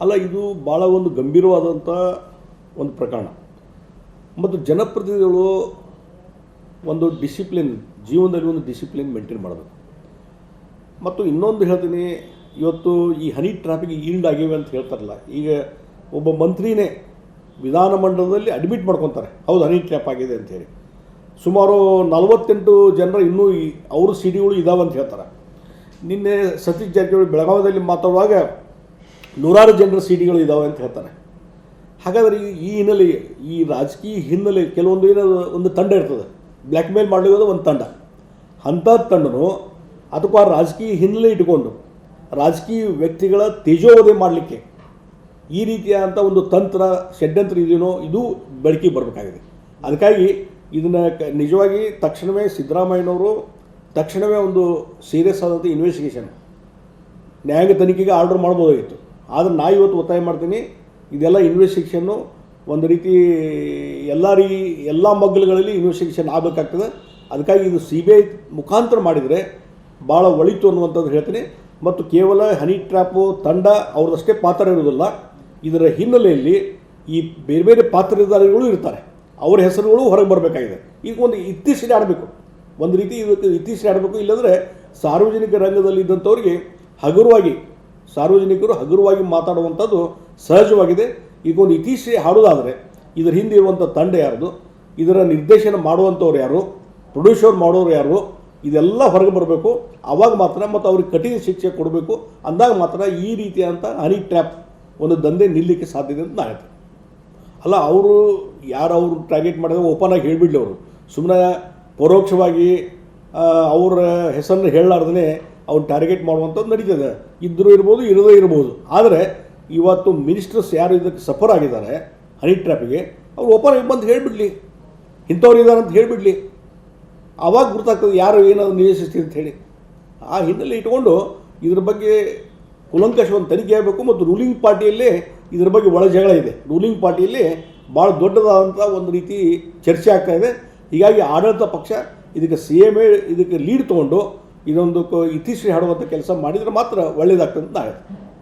ಅಲ್ಲ, ಇದು ಭಾಳ ಒಂದು ಗಂಭೀರವಾದಂಥ ಒಂದು ಪ್ರಕರಣ. ಮತ್ತು ಜನಪ್ರತಿನಿಧಿಗಳು ಒಂದು ಡಿಸಿಪ್ಲಿನ್, ಜೀವನದಲ್ಲಿ ಒಂದು ಡಿಸಿಪ್ಲಿನ್ ಮೇಂಟೈನ್ ಮಾಡಬೇಕು. ಮತ್ತು ಇನ್ನೊಂದು ಹೇಳ್ತೀನಿ, ಇವತ್ತು ಈ ಹನಿ ಟ್ರಾಫಿಕ್ ಈಲ್ಡ್ ಆಗಿವೆ ಅಂತ ಹೇಳ್ತಾರಲ್ಲ, ಈಗ ಒಬ್ಬ ಮಂತ್ರಿನೇ ವಿಧಾನಮಂಡಲದಲ್ಲಿ ಅಡ್ಮಿಟ್ ಮಾಡ್ಕೊತಾರೆ, ಹೌದು ಹನಿ ಟ್ರ್ಯಾಪ್ ಆಗಿದೆ ಅಂತೇಳಿ ಸುಮಾರು ನಲವತ್ತೆಂಟು ಜನರು ಇನ್ನೂ ಈ ಅವ್ರ ಸಿಡಿಗಳು ಇದಾವೆ ಅಂತ ಹೇಳ್ತಾರೆ. ನಿನ್ನೆ ಸತೀಶ್ ಜಾರಕಿಹೊಳಿ ಬೆಳಗಾವಿಯಲ್ಲಿ ಮಾತಾಡುವಾಗ ನೂರಾರು ಜನರ ಸಿಟಿಗಳು ಇದ್ದಾವೆ ಅಂತ ಹೇಳ್ತಾರೆ. ಹಾಗಾದರೆ ಈ- ಹಿನ್ನೆಲೆ ಈ ರಾಜಕೀಯ ಹಿನ್ನೆಲೆ ಕೆಲವೊಂದು ಏನೋ ಒಂದು ತಂಡ ಇರ್ತದೆ. ಬ್ಲ್ಯಾಕ್ ಮೇಲ್ ಮಾಡಲಿರೋದು ಒಂದು ತಂಡ. ಅಂಥ ತಂಡನು ಅದಕ್ಕೂ ಆ ರಾಜಕೀಯ ಹಿನ್ನೆಲೆ ಇಟ್ಕೊಂಡು ರಾಜಕೀಯ ವ್ಯಕ್ತಿಗಳ ತೇಜೋವಧೆ ಮಾಡಲಿಕ್ಕೆ ಈ ರೀತಿಯಾದಂಥ ಒಂದು ತಂತ್ರ, ಷಡ್ಯಂತ್ರ ಇದೆಯೋ ಇದು ಬೆಳಕಿಗೆ ಬರಬೇಕಾಗಿದೆ. ಅದಕ್ಕಾಗಿ ಇದನ್ನು ನಿಜವಾಗಿ ತಕ್ಷಣವೇ ಸಿದ್ದರಾಮಯ್ಯನವರು, ತಕ್ಷಣವೇ ಒಂದು ಸೀರಿಯಸ್ ಆದಂಥ ಇನ್ವೆಸ್ಟಿಗೇಷನ್ ನ್ಯಾಯಾಂಗ ತನಿಖೆಗೆ ಆರ್ಡರ್ ಮಾಡ್ಬೋದಾಗಿತ್ತು. ಆದರೆ ನಾ ಇವತ್ತು ಒತ್ತಾಯ ಮಾಡ್ತೀನಿ. ಇದೆಲ್ಲ ಇನ್ವೆಸ್ಟಿಗೇಷನ್ನು ಒಂದು ರೀತಿ ಎಲ್ಲ ರೀ, ಎಲ್ಲ ಮಗ್ಗಲುಗಳಲ್ಲಿ ಇನ್ವೆಸ್ಟಿಗೇಷನ್ ಆಗಬೇಕಾಗ್ತದೆ. ಅದಕ್ಕಾಗಿ ಇದು ಸಿ ಬಿ ಐ ಮುಖಾಂತರ ಮಾಡಿದರೆ ಭಾಳ ಒಳಿತು ಅನ್ನುವಂಥದ್ದು ಹೇಳ್ತೀನಿ. ಮತ್ತು ಕೇವಲ ಹನಿ ಟ್ರ್ಯಾಪು, ತಂಡ ಅವ್ರದಷ್ಟೇ ಪಾತ್ರ ಇರುವುದಿಲ್ಲ. ಇದರ ಹಿನ್ನೆಲೆಯಲ್ಲಿ ಈ ಬೇರೆ ಬೇರೆ ಪಾತ್ರಧಾರಿಗಳು ಇರ್ತಾರೆ. ಅವರ ಹೆಸರುಗಳು ಹೊರಗೆ ಬರಬೇಕಾಗಿದೆ. ಈಗ ಒಂದು ಇತ್ತೀಚೆಗೆ ಆಡಬೇಕು. ಒಂದು ರೀತಿ ಇದಕ್ಕೆ ಇತ್ತೀಚೆಗೆ ಆಡಬೇಕು. ಇಲ್ಲಂದರೆ ಸಾರ್ವಜನಿಕ ರಂಗದಲ್ಲಿ ಇದ್ದಂಥವ್ರಿಗೆ ಹಗುರವಾಗಿ ಸಾರ್ವಜನಿಕರು ಹಗುರವಾಗಿ ಮಾತಾಡುವಂಥದ್ದು ಸಹಜವಾಗಿದೆ. ಈಗ ಒಂದು ಇತಿಶ್ರೀ ಹಾಡೋದಾದರೆ, ಇದರ ಹಿಂದೆ ಇರುವಂಥ ತಂಡ ಯಾರ್ದು, ಇದರ ನಿರ್ದೇಶನ ಮಾಡುವಂಥವ್ರು ಯಾರು ಪ್ರೊಡ್ಯೂಸರ್ ಮಾಡೋರು ಯಾರು, ಇದೆಲ್ಲ ಹೊರಗೆ ಬರಬೇಕು. ಆವಾಗ ಮಾತ್ರ ಮತ್ತು ಅವ್ರಿಗೆ ಕಠಿಣ ಶಿಕ್ಷೆ ಕೊಡಬೇಕು. ಅಂದಾಗ ಮಾತ್ರ ಈ ರೀತಿಯಾದಂಥ ಹನಿ ಟ್ರ್ಯಾಪ್ ಒಂದು ದಂಧೆ ನಿಲ್ಲಿಕ್ಕೆ ಸಾಧ್ಯತೆ ಅಂತ ನಾನು ಅಲ್ಲ, ಅವರು ಯಾರು ಅವರು ಟಾರ್ಗೆಟ್ ಮಾಡಿದ್ರೆ ಓಪನ್ ಆಗಿ ಹೇಳಿಬಿಡ್ಲಿ ಅವರು. ಸುಮ್ಮನೆ ಪರೋಕ್ಷವಾಗಿ ಅವರ ಹೆಸರನ್ನು ಹೇಳಲಾರ್ದೇ ಅವ್ರು ಟಾರ್ಗೆಟ್ ಮಾಡುವಂಥದ್ದು ನಡೀತದೆ. ಇದ್ದರೂ ಇರ್ಬೋದು, ಇರದೇ ಇರ್ಬೋದು. ಆದರೆ, ಇವತ್ತು ಮಿನಿಸ್ಟರ್ಸ್ ಯಾರು ಇದಕ್ಕೆ ಸಫರ್ ಆಗಿದ್ದಾರೆ ಹನಿ ಟ್ರ್ಯಾಪಿಗೆ ಅವ್ರು ಓಪನ್ ಬಂದು ಹೇಳಿಬಿಡ್ಲಿ. ಇಂಥವ್ರು ಇದ್ದಾರೆ ಅಂತ ಹೇಳಿಬಿಡ್ಲಿ. ಆವಾಗ ಗೊತ್ತಾಗ್ತದೆ ಯಾರು ಏನಾದ್ರು ನಿವೇಶಿಸ್ತೀವಿ ಅಂತ ಹೇಳಿ. ಆ ಹಿನ್ನೆಲೆ ಇಟ್ಕೊಂಡು ಇದ್ರ ಬಗ್ಗೆ ಕುಲಂಕಷವನ್ನು ತನಿಖೆ ಆಗಬೇಕು ಮತ್ತು ರೂಲಿಂಗ್ ಪಾರ್ಟಿಯಲ್ಲೇ ಇದ್ರ ಬಗ್ಗೆ ಒಳ ಜಗಳ ಇದೆ. ರೂಲಿಂಗ್ ಪಾರ್ಟಿಯಲ್ಲಿ ಭಾಳ ದೊಡ್ಡದಾದಂಥ ಒಂದು ರೀತಿ ಚರ್ಚೆ ಆಗ್ತಾ ಇದೆ. ಹೀಗಾಗಿ ಆಡಳಿತ ಪಕ್ಷ ಇದಕ್ಕೆ ಸಿ ಎಂ ಇದಕ್ಕೆ ಲೀಡ್ ತೊಗೊಂಡು ಇದೊಂದು ಇತಿಶ್ರೀ ಹಾಡುವಂಥ ಕೆಲಸ ಮಾಡಿದರೆ ಮಾತ್ರ ಒಳ್ಳೆಯದಾಗ್ತದೆ ಅಂತ